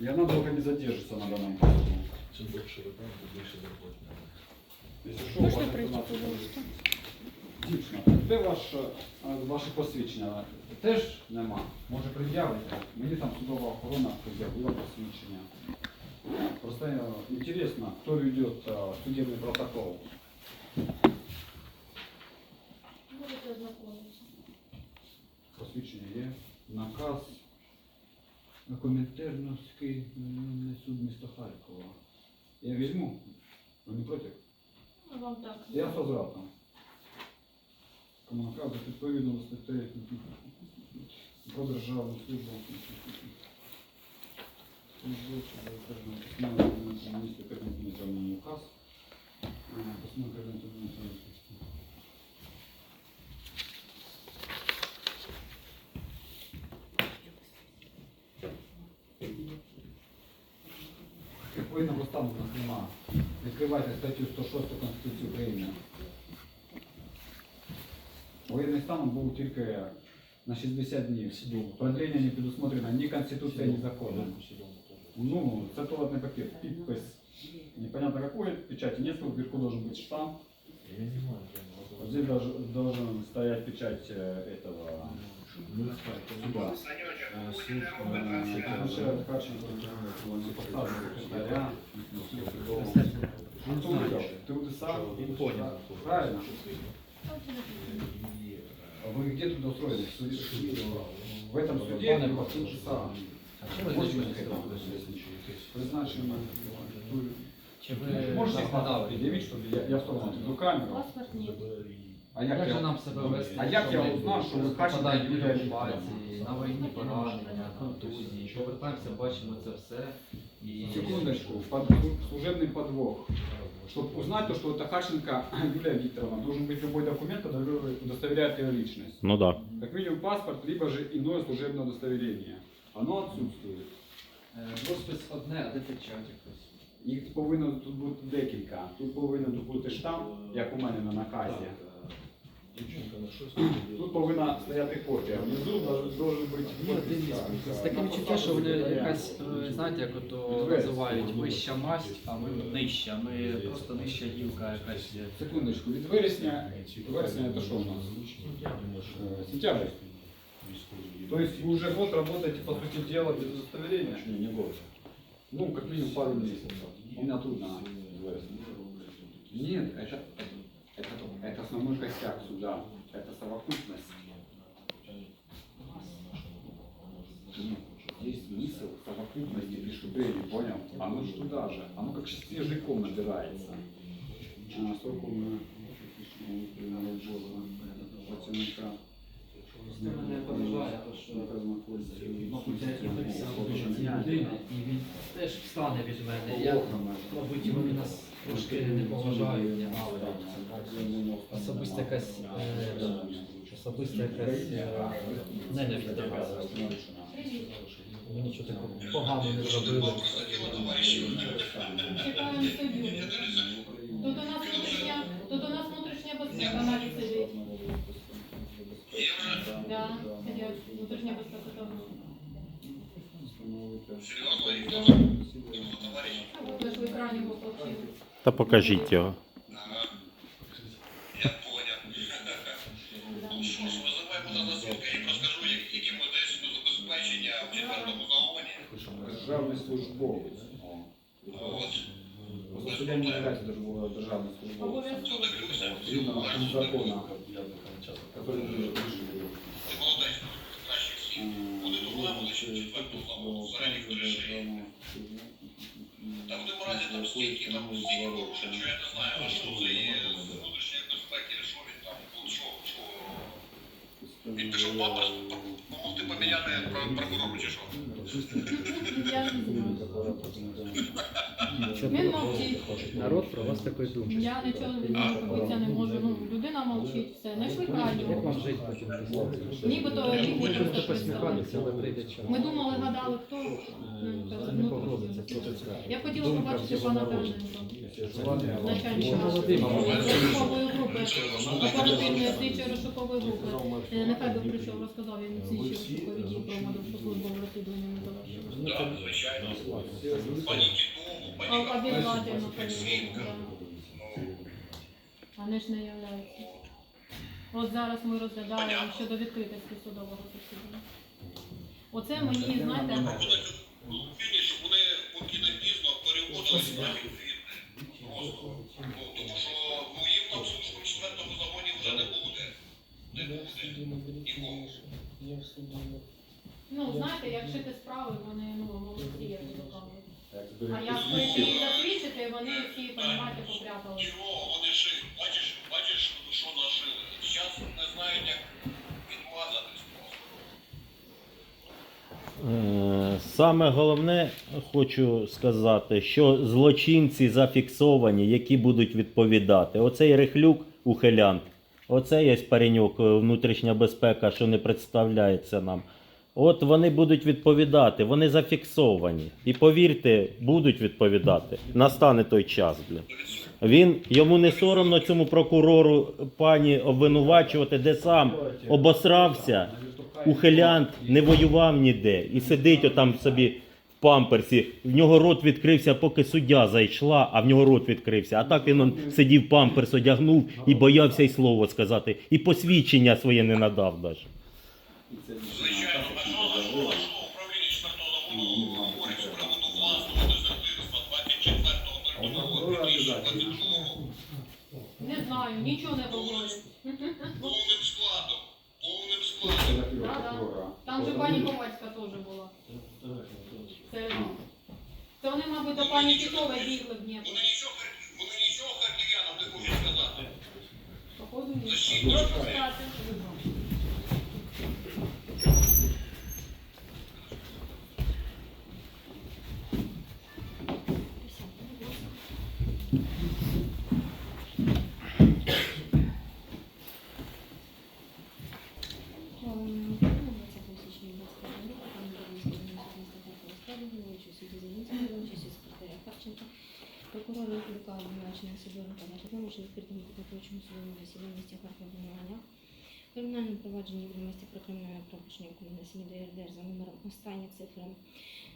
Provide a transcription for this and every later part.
И она долго не задержится на данном посту. Чим довше ви там, тим більше заробити треба. Если что, Можна пройти, пожалуйста? Дівчина, де ваше, ваше посвідчення? Теж нема. Може пред'явити? Мені там судова охорона пред'явила посвідчення. Просто е, интересно, кто ведет е, судебный протокол. Можете ознакомитися. Посвідчення є. Наказ Комінтерновський районний суд міста Харкова. Я візьму. Ви не проти? Ну, Вам так. Я з возвратом. Кому наказу відповідно статей про державну службу. Міністр Кабінету Міністрів указ. Е, Постанова Кабінету Міністрів Воєнного стану у нас нема. Відкривайте статтю 106 Конституції України. Воєнний стан був тільки на 60 днів. Продлення не предусмотрено ні Конституцією, ні законом. Ну, це туалетний папір, підпис. Непонятно какой, печати нет, вверху должен быть штамп. Я не знаю, Вот здесь должен, должен стоять печать э, этого Ну, суда. Е, Суд, Э, Лучше Ткаченко, он не поставил секретаря. Ну, кто увидел? Ты удесал? Він поняв. Правильно. А вы где туда устроились? В суде? В этом суде или в часа? Призначено. Чи ви Можете их накладали? предъявить, чтобы я, я в сторону отведу камеру? Паспорт ні. А як Як же я, нам себе вести? а як якщо я ми узнав, що ви Каченко попадаємо в Юлія окупації, на війні поранення, контузії, повертаємося, бачимо це все. І Секундочку, под, служебный подвох. Чтобы узнать то, что это Хаченко Юлия Викторовна, должен быть любой документ, который удостоверяет ее личность. Ну да. Как минимум паспорт, либо же иное служебное удостоверение. Оно отсутствует. Е, розпис одне, а де печать якось. Їх повинно тут бути декілька. Тут повинен тут бути штамп, як у мене на наказі. Дівчинка на щось Тут повинна стояти копія. Внизу должен бути Ну, дивіться, з таке відчуття, що вони якась, е, знаєте, як ото називають вища масть, а ми нижча. Ми просто нижча гілка якась. Секундочку, від вересня, вересня это что у нас? Э, Сентябрь. То есть вы уже год работаете, по сути дела, без удостоверения? Не, не год. Ну, как минимум пару месяцев. Именно трудно. Нет, это, это, это основной костяк суда. Это совокупность. Нет, Есть смысл совокупности преступлений, понял? Оно же туда же. Оно как свежий ком набирается. А, сколько у меня пацанка. Просто мене поражає, то, що мабуть, я дивився в ці людини, і він теж встане від мене. Я, мабуть, вони нас трошки не не. Особиста якась, е, особиста якась е, ненависть. Вони нічого такого поганого не зробили. Чекаємо. Тут у нас внутрішня, тут у нас внутрішня безпека навіть сидить. Да, сидять. Внутрішня безпека там. Ви ж в екрані включили. Та покажіть його. Я понял. Ну що ж, визивай мене на зв'язок, я їм розкажу, як- які ми даємо забезпечення в четвертому загоні. Державний службовець. От. Просто судом не является державный службовец. Обов'язково. Згідно закону, который вы решили. Ти молодець, краще всіх. Вони доглянути ще четверту загону, середніх три шиї. Та в тому разі там стільки, там стільки порушень, що я не знаю, а що це є з внутрішньої безпеки, що він там, що, що. Він пішов папа, допомогти поміняти про- прокурору чи що? Я не знаю. Він мовчить. Народ про вас такої думки. Я нічого побитися не можу. Ну, людина мовчить, все. Знайшли. Як вам жити потім після? Нібито рік Можете просто писали. посміхатися, але прийде час. Ми думали, гадали, хто. Ну, Це кажуть, не ну, погроза, це тут. просто Я хотіла побачити пана. Терненко, начальника розшукової групи, оперативної слідчої розшукової групи. Е, Нехай би прийшов, розказав він слідчі розшукові дії про медовшу службу розслідування не завершили. Так, звичайно. Пані Тітову, пані обов'язательно, Вони ж не являються. От зараз ми розглядаємо щодо відкритості судового засідання. Оце мені, знаєте, вони Тому що ну, їм там в четвертому загоні вже не буде. Не буде. Нікому. ну знаєте, як шити справи, вони ну молодці, як кажуть. А як ви тил. засвідчити, вони всі, понімаєте, попрятали. Чого вони шиють? Бачиш, бачиш, що нашили. Зараз не знають, як відмазатись просто. Е, Саме головне, хочу сказати, що злочинці зафіксовані, які будуть відповідати. Оцей рихлюк ухилянт, оцей є пареньок, внутрішня безпека, що не представляється нам. От вони будуть відповідати, вони зафіксовані. І повірте, будуть відповідати. Настане той час. Бля. Він йому не соромно цьому прокурору пані обвинувачувати, де сам обосрався ухилянт не воював ніде і сидить отам собі в памперсі. В нього рот відкрився, поки суддя зайшла, а в нього рот відкрився. А так він он сидів, памперс одягнув і боявся й слово сказати. І посвідчення своє не надав навіть. До пані Тітової бігли в Дніпро. Вони нічого, вони нічого харків'янам не хочуть сказати. Походу, ні. Защитник. Прошу стати. Прокурор Юрка судовим та наказом, що відкритому підготовчому судовому засіданні місті Харкова обвинуваннях. Кримінальне провадження відомості про кримінальне правопорушення комунасії до ЄРДР за номером останні цифри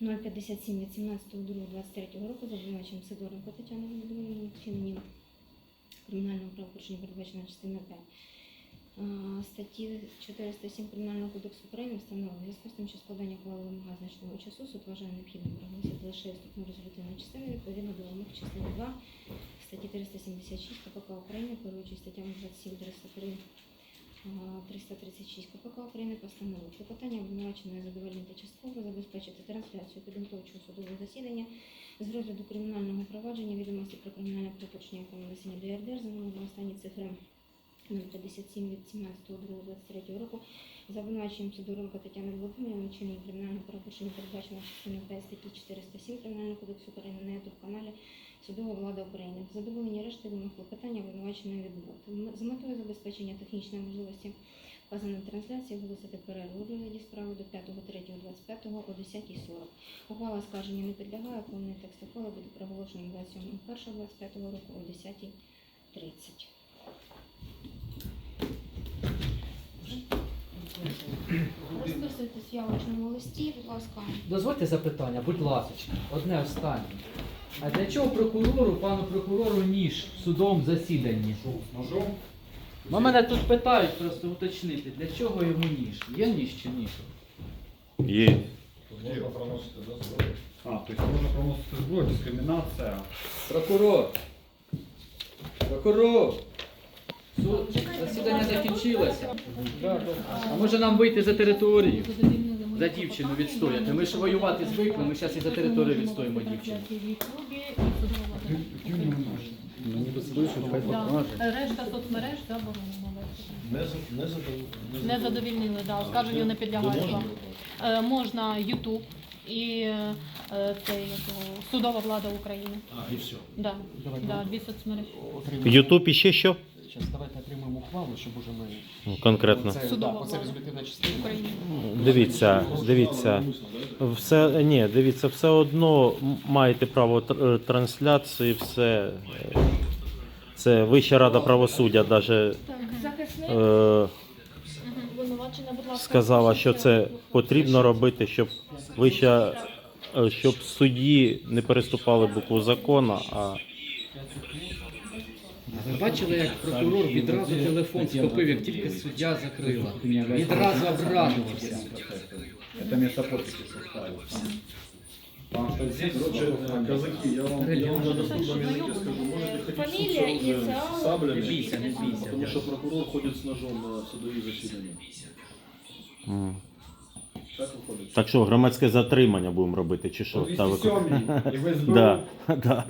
057 від 17.02.23 року за обвинуваченням Сидоренко Тетяни Володимирівни вчиненні кримінального правопорушення передбачено частиною 5 статті 407 Кримінального кодексу України встановлено зв'язку з тим, що складання ухвали вимагає значного часу, суд вважає необхідним проголосити лише вступну резолютивну частину відповідно до вимог частини 2 статті 376 КПК України, керуючись статтями 27, 303, а, 336 КПК України постанови про питання обвинуваченої задовольнити частково забезпечити трансляцію підготовчого судового засідання з розгляду кримінального провадження відомості про кримінальне правопорушення комунасіння до ЄРДР за номером останні цифри 057 від 17.02.23 року. За обвинуваченням Сидоренко Тетяни Володимирівни вчинення кримінального правопорушення передбачено частиною 5 статті 407 Кримінального кодексу України на ютуб-каналі Судова влада України. Задоволення решти вимог клопотання обвинуваченої відбути. З метою забезпечення технічної можливості вказаної трансляції оголосити перерву розгляді справи до 5.3.25 о 10.40. Ухвала скарження не підлягає, повний текст ухвали буде проголошений 27.01.25 року о 10.30. Розписуйтесь в явочному листі, будь ласка. Дозвольте запитання, будь ласка, одне останнє. А для чого прокурору, пану прокурору, ніж в судовому засіданні? Ножом? Ну, мене тут питають просто уточнити, для чого йому ніж? Є ніж чи ні? Є. Можна проносити до зброї. А, тобто можна проносити зброю, дискримінація. Прокурор! Прокурор! Суд, засідання закінчилося. А може нам вийти за територію? За дівчину відстояти. Ми ж воювати звикли, ми зараз і за територію відстоїмо дівчину. Да. Решта соцмереж заборонено. Не, за- не, задов... Не задовільнили, да, оскарженню не підлягає. Можна? Е, можна YouTube, і е, його судова влада України. А, и все. Да, да, дві соцмережі. Ютуб і ще що? Зараз давайте отримаємо ухвалу, щоб уже ми Ну, Конкретно. Це, да, оце влада резолютивна частина. Дивіться, дивіться. Все ні, дивіться, все одно маєте право тр- е, трансляції, все. е, Це Вища рада правосуддя навіть Захисник е, обвинувачена, будь ласка. сказала, що це потрібно робити, щоб вища, е, щоб судді не переступали букву закону, а Ви бачили, як прокурор відразу телефон схопив, як тільки суддя закрила. Відразу обрадувався. Это место подписи составил. Потому что здесь Короче, короче, казаки, я вам, я вам на доступном языке скажу, можете ходить в суд Фамилия, с оружием, инициалы. с саблями, Не бейся, не бейся. потому что прокурор ходит с ножом на судовые заседания. м. Так выходит. так що громадське затримання будемо робити, чи що? Та ви- 207 и в СБУ. Да, да.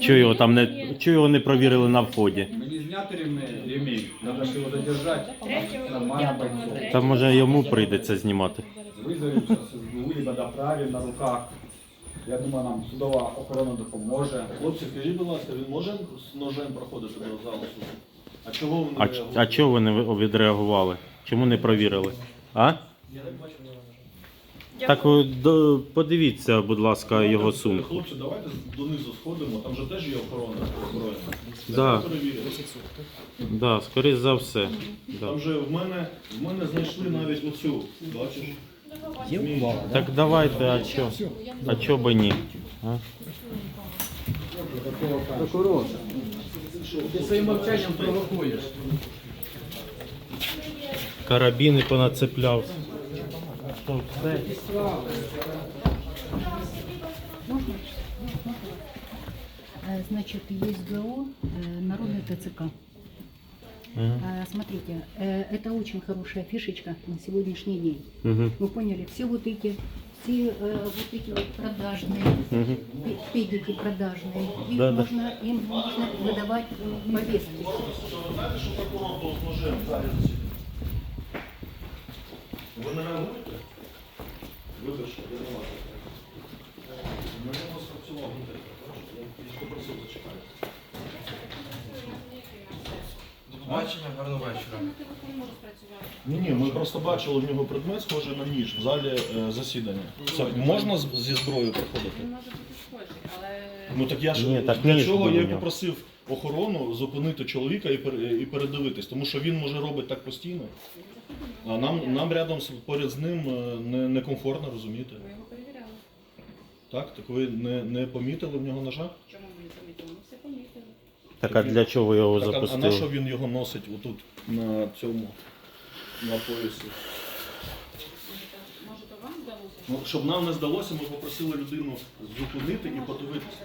Чого його там не чого його не провірили на вході? Мне зняты ремень, ремень. Надо же его задержать. Третього, Нормально п'ятого, Та може йому прийдеться знімати. Вызовем сейчас СБУ, либо доправим на руках. Я думаю, нам судова охорона допоможе. Хлопці, скажіть, будь ласка, він може з ножем проходити до залу суду? А чого ви не А, ч- а чого ви не відреагували? Чому не провірили? А? Я Так ви до- подивіться, будь ласка, його сумку. Хлопці, давайте донизу сходимо, там же теж є охорона озброєна. Да. Перевіримо. Да, скоріш за все. Да. Там же в мене, в мене знайшли навіть оцю, бачиш? Так давайте, а чо? А чо би ні? А? Прокурор. Ти своїм мовчанням провокуєш. Карабіни понацепляв. Що, все? Э, Значит, есть ГО э, «Народный ТЦК». А, Смотрите, э, это очень хорошая фишечка на сегодняшний день. Мгм. Вы поняли, все вот эти, все вот эти вот продажные, пе- педики продажные, их Да, да. можно, им можно выдавать повестки. Знаєте, що прокурор не реагуєте? Вибачте, я не вас. Мене у вас працював інтернет, бачите? Я попросив зачекати. Бачення, гарного вечора. Ні, ні, ми просто бачили в нього предмет, схожий на ніж в залі е, засідання. Це можна з- зі зброєю проходити? Він може бути схожий, але Ну так я ж Ні, так для ніж чого був я у й нього. попросив охорону зупинити чоловіка і, і передивитись, тому що він може робити так постійно. А нам, нам рядом поряд з ним е, не, некомфортно, розумієте? ми його перевіряли. Так, так ви не, не помітили в нього ножа? Чому ми не помітили? Ми все помітили. Так а для чого його Так, а, а на що він його носить отут на цьому на поясі? Може, то вам здалося? Ну, щоб нам не здалося, ми попросили людину зупинити і подивитися.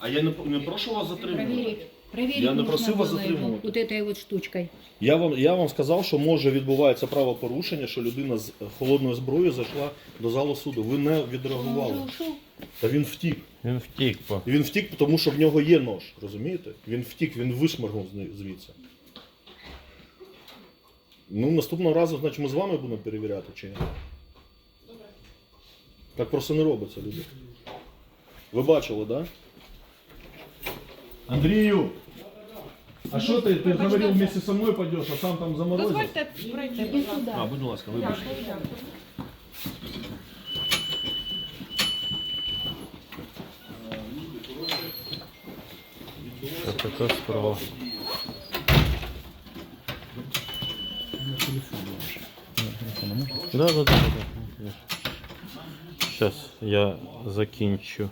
Затримати. А я не, не прошу вас затримувати. Проверить, проверить Я не можно просил вас было его затримывать. вот этой вот штучкой. Я вам, я вам сказав, що може відбувається правопорушення, що людина з холодною зброєю зайшла до залу суду. Ви не Он відреагували. уже ушел. Та він втік. Він втік. По. І Він втік, тому що в нього є нож, розумієте? Він втік, він вишмаргнув зни- звідси. Ну, наступного разу, значить, ми з вами будемо перевіряти чи ні? Так просто не робиться, люди. Ви бачили, так? Да? Андрію! А що ти? Ти говорив, вместе со мною пойдеш, а сам там заморозив? Дозвольте пройти, Иди будь ласка. сюда. А, будь ласка, вибачте. Це така справа. Да, да, да, да. Зараз я закінчу.